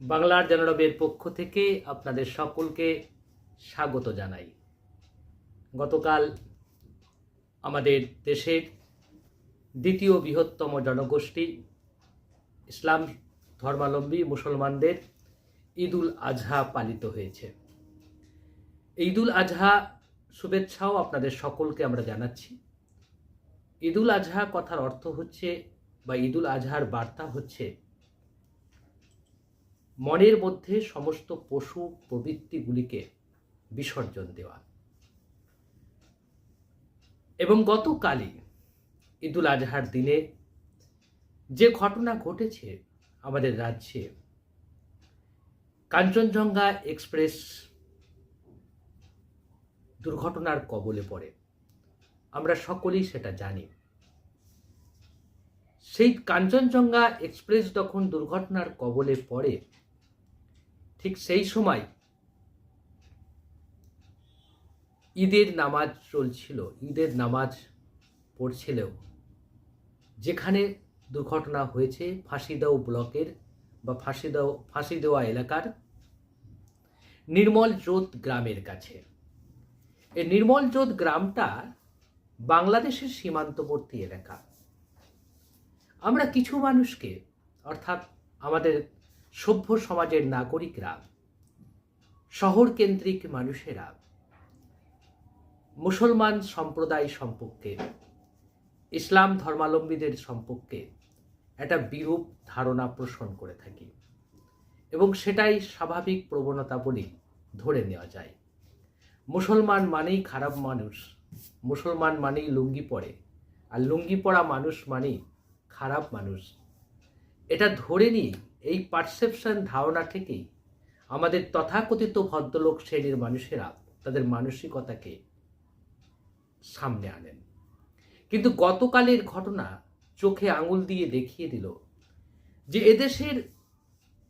বাংলার জনরবের পক্ষ থেকে আপনাদের সকলকে স্বাগত জানাই। গতকাল আমাদের দেশের দ্বিতীয় বৃহত্তম জনগোষ্ঠী ইসলাম ধর্মাবলম্বী মুসলমানদের ঈদুল আজহা পালিত হয়েছে। ঈদুল আজহা শুভেচ্ছাও আপনাদের সকলকে আমরা জানাচ্ছি। ঈদুল আজহা কথার অর্থ হচ্ছে বা ঈদুল আজহার বার্তা হচ্ছে মনের মধ্যে সমস্ত পশু প্রবৃত্তিগুলিকে বিসর্জন দেওয়া। এবং গতকালই ঈদুল আজহার দিনে যে ঘটনা ঘটেছে আমাদের রাজ্যে, কাঞ্চনজঙ্ঘা এক্সপ্রেস দুর্ঘটনার কবলে পড়ে। আমরা সকলেই সেটা জানি। সেই কাঞ্চনজঙ্ঘা এক্সপ্রেস যখন দুর্ঘটনার কবলে পড়ে ঠিক সেই সময় ঈদের নামাজ চলছিল, ঈদের নামাজ পড়ছিলেও। যেখানে দুর্ঘটনা হয়েছে ফাঁসিদাও ব্লকের বা ফাঁসিদাও ফাঁসি দেওয়া এলাকার নির্মল জোত গ্রামের কাছে। এই নির্মল জোত গ্রামটা বাংলাদেশের সীমান্তবর্তী এলাকা। আমরা কিছু মানুষকে, অর্থাৎ আমাদের সভ্য সমাজের নাগরিকরা শহর কেন্দ্রিক মানুষেরা, মুসলমান সম্প্রদায় সম্পর্কে, ইসলাম ধর্মাবলম্বীদের সম্পর্কে একটা বিরূপ ধারণা পোষণ করে থাকি এবং সেটাই স্বাভাবিক প্রবণতা বলেই ধরে নেওয়া যায়। মুসলমান মানেই খারাপ মানুষ, মুসলমান মানেই লুঙ্গি পরে, আর লুঙ্গি পরা মানুষ মানেই খারাপ মানুষ। এটা ধরে নিয়ে এই পারসেপশন ধারণা থেকেই আমাদের তথাকথিত ভদ্রলোক শ্রেণির মানুষেরা তাদের মানসিকতাকে সামনে আনেন। কিন্তু গতকালের ঘটনা চোখে আঙুল দিয়ে দেখিয়ে দিল যে এদেশের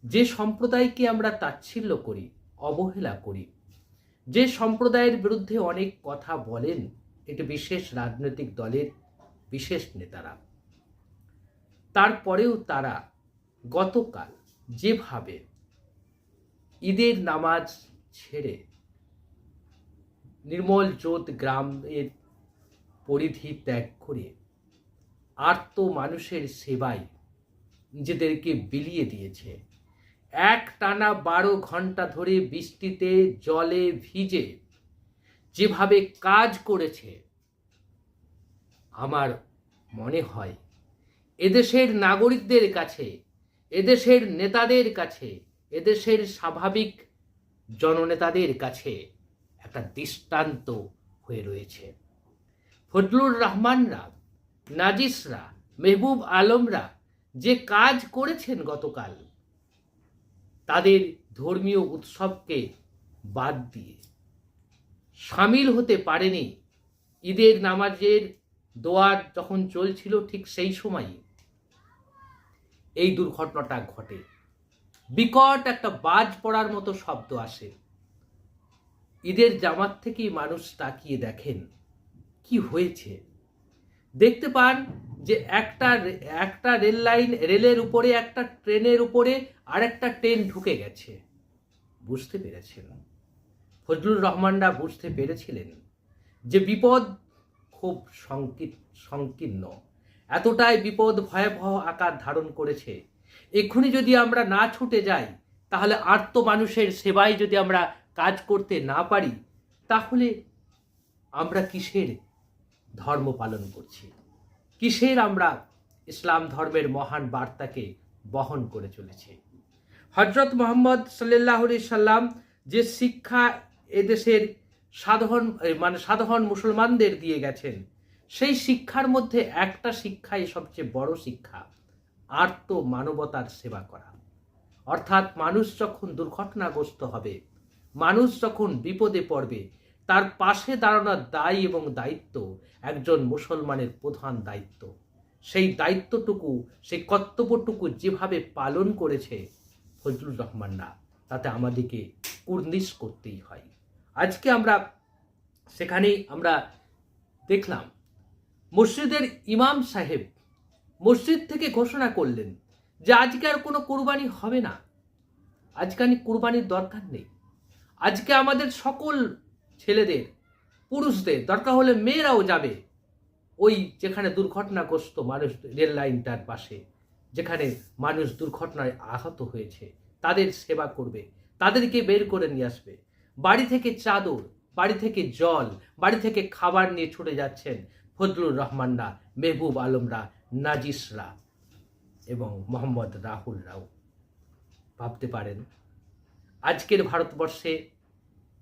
যে সম্প্রদায়কে আমরা তাচ্ছিল্য করি, অবহেলা করি, যে সম্প্রদায়ের বিরুদ্ধে অনেক কথা বলেন একটি বিশেষ রাজনৈতিক দলের বিশেষ নেতারা। তারপরেও তারা গতকাল যেভাবে ঈদের নামাজ ছেড়ে নির্মল জোত গ্রামের পরিধি ত্যাগ করে আর্ত মানুষের সেবায় নিজেদেরকে বিলিয়ে দিয়েছে। এক টানা বারো ঘণ্টা ধরে বৃষ্টিতে জলে ভিজে যেভাবে কাজ করেছে, আমার মনে হয় এদেশের নাগরিকদের কাছে এদেশের নেতাদের কাছে, এদেশের স্বাভাবিক জননেতাদের কাছে একটা দৃষ্টান্ত হয়ে রয়েছে। ফজলুর রহমানরা, নাজিসরা, মেহবুব আলমরা যে কাজ করেছেন গতকাল, তাদের ধর্মীয় উৎসবকে বাদ দিয়ে সামিল হতে পারেনি। ঈদের নামাজের দোয়ার যখন চলছিল ঠিক সেই সময়ই এই দুর্ঘটনাটা ঘটে। বিকট একটা বাজ পড়ার মতো শব্দ আসে। ঈদের জামাত থেকেই মানুষ তাকিয়ে দেখেন, কি হয়েছে? দেখতে পান যে একটা একটা রেল লাইন রেলের উপরে, একটা ট্রেনের উপরে আরেকটা ট্রেন ঢুকে গেছে। বুঝতে পেরেছেন? ফজলুর রহমানরা বুঝতে পেরেছিলেন যে বিপদ খুব সংকীর্ণ। এতটাই বিপদ ভয়াবহ আকার ধারণ করেছে। এক্ষুনি যদি আমরা না ছুটে যাই, তাহলে আর্ত মানুষের সেবায় যদি আমরা কাজ করতে না পারি, তাহলে আমরা কিসের ধর্ম পালন করছি? কিসের আমরা ইসলাম ধর্মের মহান বার্তাকে বহন করে চলেছি? হজরত মোহাম্মদ সাল্লাহ সাল্লাম যে শিক্ষা এদেশের সাধারণ মানে সাধারণ মুসলমানদের দিয়ে গেছেন সেই শিক্ষার মধ্যে একটা শিক্ষাই সবচেয়ে বড় শিক্ষা আর্ত মানবতার সেবা করা। অর্থাৎ মানুষ যখন দুর্ঘটনাগ্রস্ত হবে, মানুষ যখন বিপদে পড়বে, তার পাশে দাঁড়ানোর দায় এবং দায়িত্ব একজন মুসলমানের প্রধান দায়িত্ব। সেই দায়িত্বটুকু, সেই কর্তব্যটুকু যেভাবে পালন করেছে ফজলুর রহমানরা, তাতে আমাদেরকে কুর্নিশ করতেই হয়। আজকে আমরা, সেখানেই আমরা দেখলাম মসজিদের ইমাম সাহেব মসজিদ থেকে ঘোষণা করলেন যে আজকে আর কোনো কোরবানি হবে না। আজকে আমি কুরবানির দরকার নেই। আজকে আমাদের সকল ছেলেদের, পুরুষদের দরকার হলে মেয়েরাও যাবে ওই যেখানে দুর্ঘটনাগ্রস্ত মানুষ রেল লাইনটার পাশে, যেখানে মানুষ দুর্ঘটনায় আহত হয়েছে, তাদের সেবা করবে, তাদেরকে বের করে নিয়ে আসবে। বাড়ি থেকে চাদর, বাড়ি থেকে জল, বাড়ি থেকে খাবার নিয়ে ছুটে যাচ্ছেন ফজলুর রহমানরা মেহবুব আলমরা নাজিসরা এবং মোহাম্মদ রাহুল রাও। ভাবতে পারেন, আজকের ভারতবর্ষে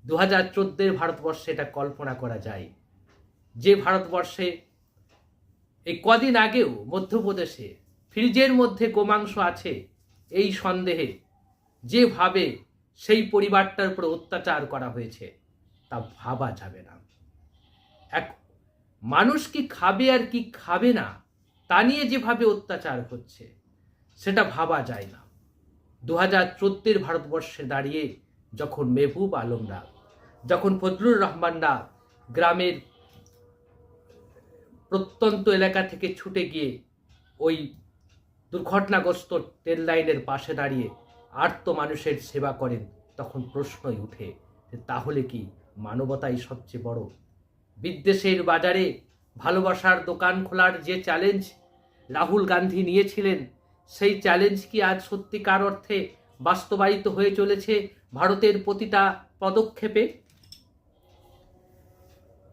দু হাজার চোদ্দের ভারতবর্ষে এটা কল্পনা করা যায়। যে ভারতবর্ষে এই কদিন আগেও মধ্যপ্রদেশে ফ্রিজের মধ্যে গোমাংস আছে, এই সন্দেহে যেভাবে সেই পরিবারটার উপর অত্যাচার করা হয়েছে, তা ভাবা যাবে না। এক মানুষ কি খাবে আর কি খাবে না, তা নিয়ে যেভাবে অত্যাচার হচ্ছে, সেটা ভাবা যায় না। দু হাজার চোদ্দের ভারতবর্ষে দাঁড়িয়ে যখন মেহবুব আলমরা যখন ফজলুর রহমানরা গ্রামের প্রত্যন্ত এলাকা থেকে ছুটে গিয়ে ওই দুর্ঘটনাগ্রস্ত ট্রেন লাইনের পাশে দাঁড়িয়ে আর্ত মানুষের সেবা করেন, তখন প্রশ্নই উঠে তাহলে কি মানবতাই সবচেয়ে বড় বিদ্বেষের বাজারে ভালোবাসার দোকান খোলার যে চ্যালেঞ্জ রাহুল গান্ধী নিয়েছিলেন, সেই চ্যালেঞ্জ কি আজ সত্যিকার অর্থে বাস্তবায়িত হয়ে চলেছে ভারতের প্রতিটা পদক্ষেপে?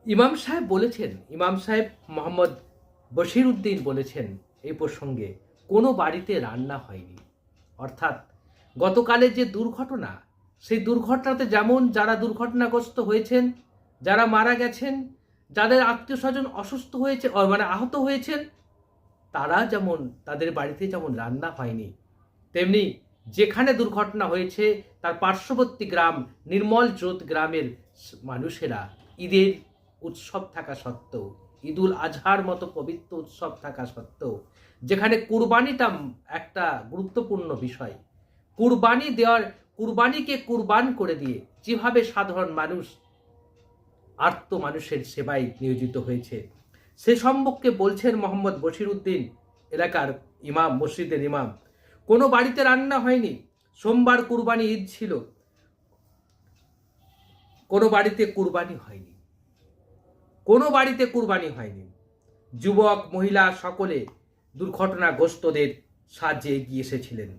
ইমাম সাহেব বলেছেন, ইমাম সাহেব মোহাম্মদ বশির উদ্দিন বলেছেন এই প্রসঙ্গে, কোনো বাড়িতে রান্না হয়নি। অর্থাৎ গতকালের যে দুর্ঘটনা, সেই দুর্ঘটনাতে যেমন যারা দুর্ঘটনাগ্রস্ত হয়েছেন, যারা মারা গেছেন যাদের আত্মীয় স্বজন অসুস্থ হয়েছে মানে আহত হয়েছেন, তারা যেমন তাদের বাড়িতে যেমন রান্না হয়নি, তেমনি যেখানে দুর্ঘটনা হয়েছে, তার পার্শ্ববর্তী গ্রাম নির্মল জোত গ্রামের মানুষেরা ঈদের উৎসব থাকা সত্ত্বেও, ঈদুল আজহার মতো পবিত্র উৎসব থাকা সত্ত্বেও, যেখানে কুরবানিটা একটা গুরুত্বপূর্ণ বিষয়, কুরবানি দেওয়ার, কুরবানিকে কুরবান করে দিয়ে, যেভাবে সাধারণ মানুষ আর্ত মানুষের সেবায় নিয়োজিত হয়েছে। সে সম্পর্কে বলছেন মোহাম্মদ বশির উদ্দিন এলাকার ইমাম, মসজিদের ইমাম, কোনো বাড়িতে রান্না হয়নি, সোমবার কুরবানি ঈদ ছিল। কোনো বাড়িতে কুরবানি হয়নি। কোনো বাড়িতে কুরবানি হয়নি। যুবক, মহিলা সকলে দুর্ঘটনাগ্রস্তদের সাহায্যে এগিয়ে এসেছিলেন।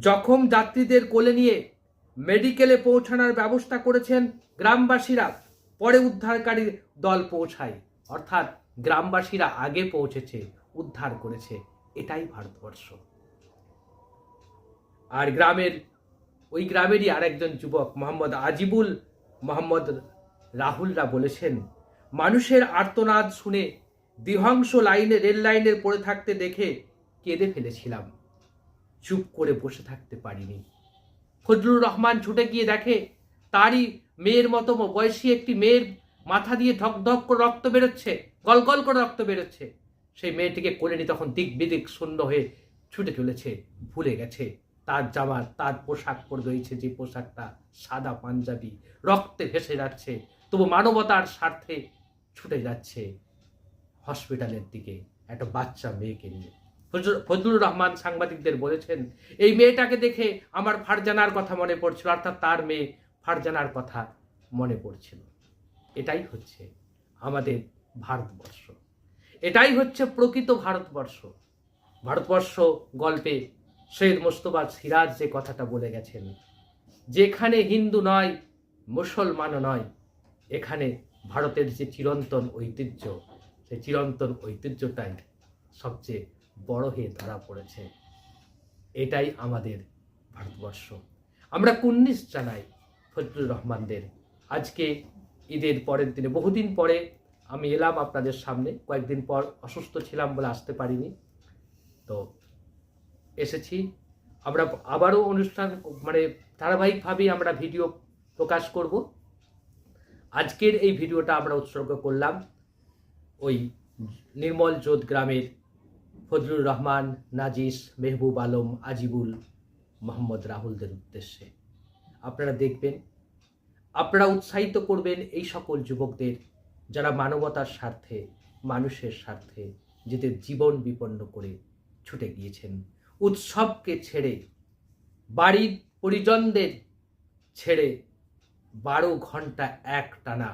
জখম যাত্রীদের কোলে নিয়ে মেডিকেলে পৌঁছানোর ব্যবস্থা করেছেন গ্রামবাসীরা। পরে উদ্ধারকারী দল পৌঁছায়। অর্থাৎ গ্রামবাসীরা আগে পৌঁছেছে, উদ্ধার করেছে। এটাই ভারতবর্ষ। আর গ্রামের, ওই গ্রামেরই আরেকজন যুবক, মোহাম্মদ আজিবুল মোহাম্মদ রাহুলরা বলেছেন, মানুষের আর্তনাদ শুনে দ্বিহংস লাইনে, রেল লাইনের পড়ে থাকতে দেখে কেঁদে ফেলেছিলাম। চুপ করে বসে থাকতে পারিনি। ফজলুর রহমান ছুটে গিয়ে দেখে, তারই মেয়ের মতো বয়সী একটি মেয়ের মাথা দিয়ে ধক ধক করে রক্ত বেরোচ্ছে, গল গল করে রক্ত বেরোচ্ছে। সেই মেয়েটিকে কোলে নিয়ে তখন দিক বিদিক শূন্য হয়ে ছুটে চলেছে, ভুলে গেছে। তার জামা, তার পোশাক পরে রয়েছে যে পোশাকটা সাদা পাঞ্জাবি, রক্তে ভেসে যাচ্ছে, তবু মানবতার স্বার্থে ছুটে যাচ্ছে হসপিটালের দিকে একটা বাচ্চা মেয়েকে নিয়ে। ফজলুর রহমান সাংবাদিকদের বলেছেন, এই মেয়েটাকে দেখে আমার ফারজানার কথা মনে পড়ছিল, অর্থাৎ তার মেয়ে ফারজানার কথা মনে পড়ছিল। এটাই হচ্ছে আমাদের ভারতবর্ষ। এটাই হচ্ছে প্রকৃত ভারতবর্ষ। ভারতবর্ষ গল্পে সৈয়দ মোস্তফা সিরাজ যে কথাটা বলে গেছেন, যেখানে হিন্দু নয়, মুসলমানও নয়, এখানে ভারতের যে চিরন্তন ঐতিহ্য, সেই চিরন্তন ঐতিহ্যটাই সবচেয়ে বড় হয়ে ধরা পড়েছে। এটাই আমাদের ভারতবর্ষ। আমরা কুন্নিস জানাই। ফজলুর রহমানদের। আজকে ঈদের পরের দিনে, বহুদিন পরে আমি এলাম আপনাদের সামনে। কয়েকদিন পর অসুস্থ ছিলাম বলে আসতে পারিনি। তো এসেছি। আমরা আবারও অনুষ্ঠান মানে ধারাবাহিকভাবেই আমরা ভিডিও প্রকাশ করব। আজকের এই ভিডিওটা আমরা উৎসর্গ করলাম ওই নির্মল জোত গ্রামের ফজলুর রহমান, নাজিস, মেহবুব আলম, আজিবুল মোহাম্মদ রাহুলদের উদ্দেশ্যে। আপনারা দেখবেন, আপনারা উৎসাহিত করবেন এই সকল যুবকদের যারা মানবতার স্বার্থে, মানুষের স্বার্থে যাদের জীবন বিপন্ন করে ছুটে গিয়েছেন। উৎসবকে ছেড়ে, বাড়ির পরিজনদের ছেড়ে বারো ঘণ্টা এক টানা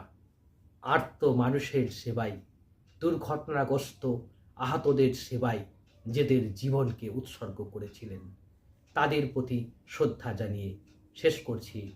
আর্ত মানুষের সেবায়, দুর্ঘটনাগ্রস্ত আহতদের সেবায় নিজেদের জীবনকে উৎসর্গ করেছিলেন। তাদের প্রতি শ্রদ্ধা জানিয়ে শেষ করছি।